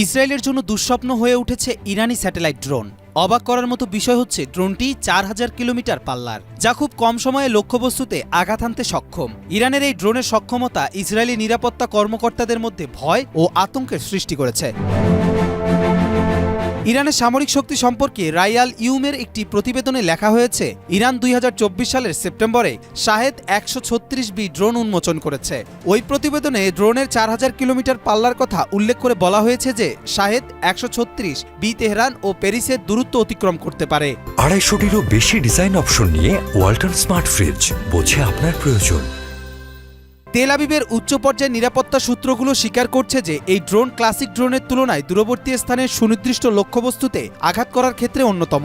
ইসরায়েলের জন্য দুঃস্বপ্ন হয়ে উঠেছে ইরানি স্যাটেলাইট ড্রোন। অবাক করার মতো বিষয় হচ্ছে ড্রোনটি চার হাজার কিলোমিটার পাল্লার, যা খুব কম সময়ে লক্ষ্যবস্তুতে আঘাত হানতে সক্ষম। ইরানের এই ড্রোনের সক্ষমতা ইসরায়েলি নিরাপত্তা কর্মকর্তাদের মধ্যে ভয় ও আতঙ্কের সৃষ্টি করেছে। ইরানের সামরিক শক্তি সম্পর্কে রায়াল ইউমের একটি প্রতিবেদনে লেখা হয়েছে, ইরান দুই হাজার চব্বিশ সালের সেপ্টেম্বরে শাহেদ একশো ছত্রিশ বি ড্রোন উন্মোচন করেছে। ওই প্রতিবেদনে ড্রোনের চার হাজার কিলোমিটার পাল্লার কথা উল্লেখ করে বলা হয়েছে যে, শাহেদ একশো ছত্রিশ বি তেহরান ও প্যারিসের দূরত্ব অতিক্রম করতে পারে। আড়াইশোটিরও বেশি ডিজাইন অপশন নিয়ে ওয়ালটন স্মার্ট ফ্রিজ বোঝে আপনার প্রয়োজন। তেল আবিবের উচ্চ পর্যায়ের নিরাপত্তা সূত্রগুলো স্বীকার করছে যে এই ড্রোন ক্লাসিক ড্রোনের তুলনায় দূরবর্তী স্থানে সুনির্দিষ্ট লক্ষ্যবস্তুতে আঘাত করার ক্ষেত্রে অন্যতম।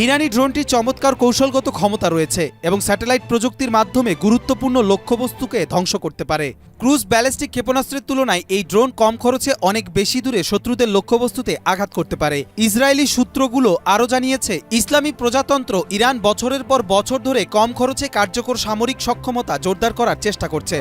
ইরানি ড্রোনটির চমৎকার কৌশলগত ক্ষমতা রয়েছে এবং স্যাটেলাইট প্রযুক্তির মাধ্যমে গুরুত্বপূর্ণ লক্ষ্যবস্তুকে ধ্বংস করতে পারে। ক্রুজ ব্যালিস্টিক ক্ষেপণাস্ত্রের তুলনায় এই ড্রোন কম খরচে অনেক বেশি দূরে শত্রুদের লক্ষ্যবস্তুতে আঘাত করতে পারে। ইসরায়েলি সূত্রগুলো আরও জানিয়েছে, ইসলামী প্রজাতন্ত্র ইরান বছরের পর বছর ধরে কম খরচে কার্যকর সামরিক সক্ষমতা জোরদার করার চেষ্টা করছে।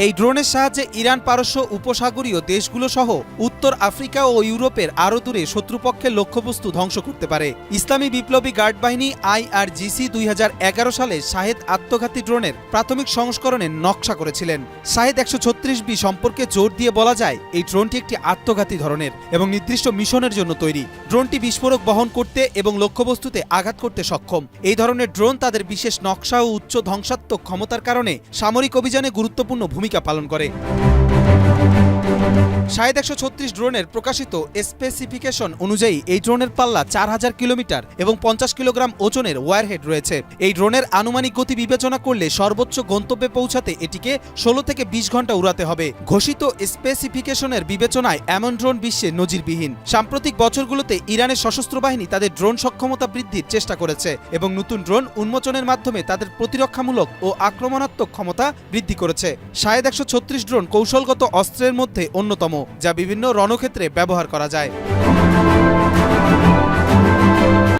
এই ড্রোনের সাহায্যে ইরান, পারস্য, উপসাগরীয় দেশগুলো সহ উত্তর আফ্রিকা ও ইউরোপের আরও দূরে শত্রুপক্ষের লক্ষ্যবস্তু ধ্বংস করতে পারে। ইসলামী বিপ্লবী গার্ড বাহিনী আইআরজিসি দুই হাজার এগারো সালে শাহেদ আত্মঘাতী ড্রোনের প্রাথমিক সংস্করণের নকশা করেছিলেন। শাহেদ একশো ছত্রিশ বি সম্পর্কে জোর দিয়ে বলা যায়, এই ড্রোনটি একটি আত্মঘাতী ধরনের এবং নির্দিষ্ট মিশনের জন্য তৈরি। ড্রোনটি বিস্ফোরক বহন করতে এবং লক্ষ্যবস্তুতে আঘাত করতে সক্ষম। এই ধরনের ড্রোন তাদের বিশেষ নকশা ও উচ্চ ধ্বংসাত্মক ক্ষমতার কারণে সামরিক অভিযানে গুরুত্বপূর্ণ ভূমিকা পালন করে। শাহেদ একশো ছত্রিশ ড্রোনের প্রকাশিত স্পেসিফিকেশন অনুযায়ী এই ড্রোনের পাল্লা চার হাজার কিলোমিটার এবং পঞ্চাশ কিলোগ্রাম ওজনের ওয়ারহেড রয়েছে। এই ড্রোনের আনুমানিক গতি বিবেচনা করলে সর্বোচ্চ গন্তব্যে পৌঁছাতে এটিকে ষোলো থেকে বিশ ঘণ্টা উড়াতে হবে। ঘোষিত স্পেসিফিকেশনের বিবেচনায় এমন ড্রোন বিশ্বে নজিরবিহীন। সাম্প্রতিক বছরগুলোতে ইরানের সশস্ত্র বাহিনী তাদের ড্রোন সক্ষমতা বৃদ্ধির চেষ্টা করেছে এবং নতুন ড্রোন উন্মোচনের মাধ্যমে তাদের প্রতিরক্ষামূলক ও আক্রমণাত্মক ক্ষমতা বৃদ্ধি করেছে। শাহেদ একশো ড্রোন কৌশলগত অস্ত্রের মধ্যে অন্যতম। যা বিভিন্ন রণক্ষেত্রে ব্যবহার করা যায়।